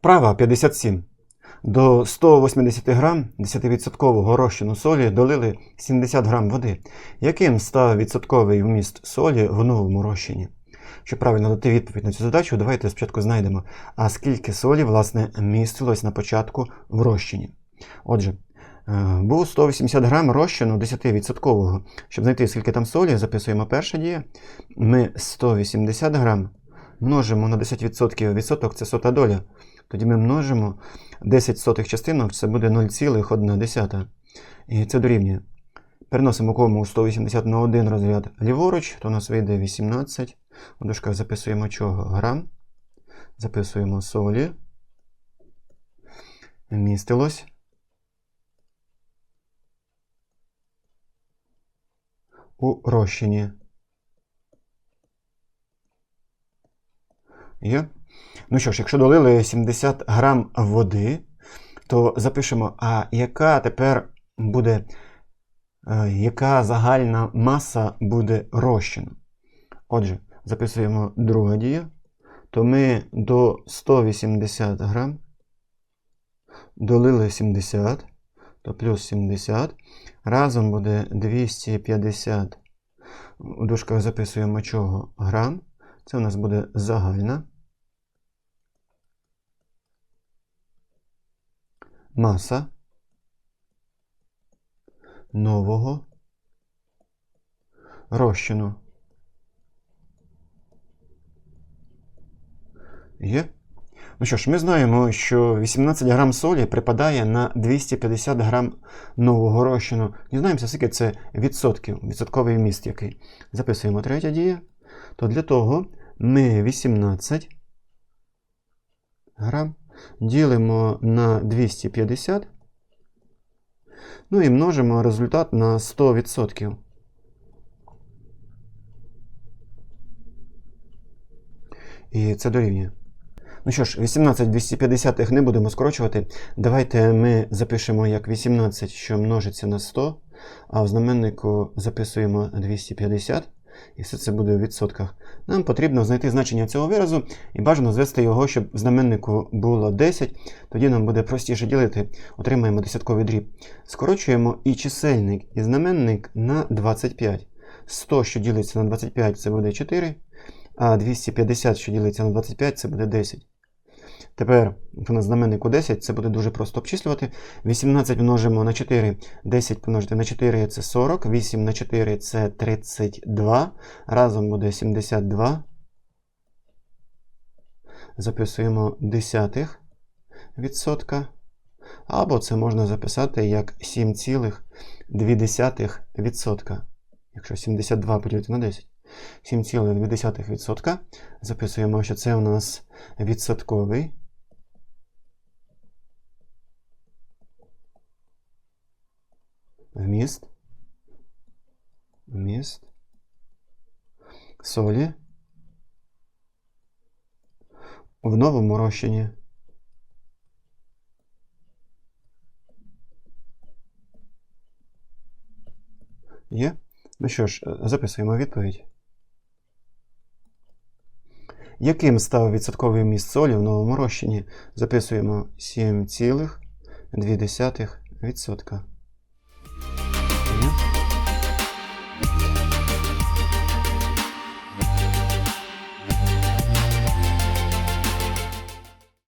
Вправа 57. До 180 грам 10% розчину солі долили 70 грам води. Яким став відсотковий вміст солі в новому розчині? Щоб правильно дати відповідь на цю задачу, давайте спочатку знайдемо, а скільки солі, власне, містилось на початку в розчині. Отже, е, було 180 грам розчину 10%. Щоб знайти, скільки там солі, записуємо перша дія. Ми 180 грам множимо на 10%. Відсоток це сота доля. Тоді ми множимо 10 сотих частинок, це буде 0,1. І це дорівнює. Переносимо кому 180 на 1 розряд ліворуч, то у нас вийде 18. У дужках записуємо чого? Грам. Записуємо солі. Містилось. У розчині. Є? Ну що ж, якщо долили 70 грам води, то запишемо, а яка тепер буде, е, яка загальна маса буде розчину. Отже, записуємо друга дія, то ми до 180 грам долили 70, то плюс 70. Разом буде 250. У дужках записуємо чого грам. Це у нас буде загальна. Маса нового розчину. Є? Ну що ж, ми знаємо, що 18 грам солі припадає на 250 грам нового розчину. Дізнаємося, скільки це відсотків, відсотковий вміст який. Записуємо третя дія. То для того ми 18 грам ділимо на 250. Ну і множимо результат на 100%. І це дорівнює. Ну що ж, 18 250 не будемо скорочувати. Давайте ми запишемо як 18, що множиться на 100, а в знаменнику записуємо 250. І все це буде у відсотках. Нам потрібно знайти значення цього виразу і бажано звести його, щоб в знаменнику було 10. Тоді нам буде простіше ділити. Отримаємо десятковий дріб. Скорочуємо і чисельник, і знаменник на 25. 100, що ділиться на 25, це буде 4. А 250, що ділиться на 25, це буде 10. Тепер на знаменнику 10, це буде дуже просто обчислювати. 18 множимо на 4, 10 помножити на 4 це 40, 8 на 4 це 32. Разом буде 72. Записуємо десятих відсотка. Або це можна записати як 7,2%. Якщо 72 поділити на 10. 7,2%. Записуємо, що це у нас відсотковий. Вміст. Вміст. Солі. В новому розчині. Є? Ну що ж, записуємо відповідь. Яким став відсотковий вміст солі в новому розчині? Записуємо 7,2%.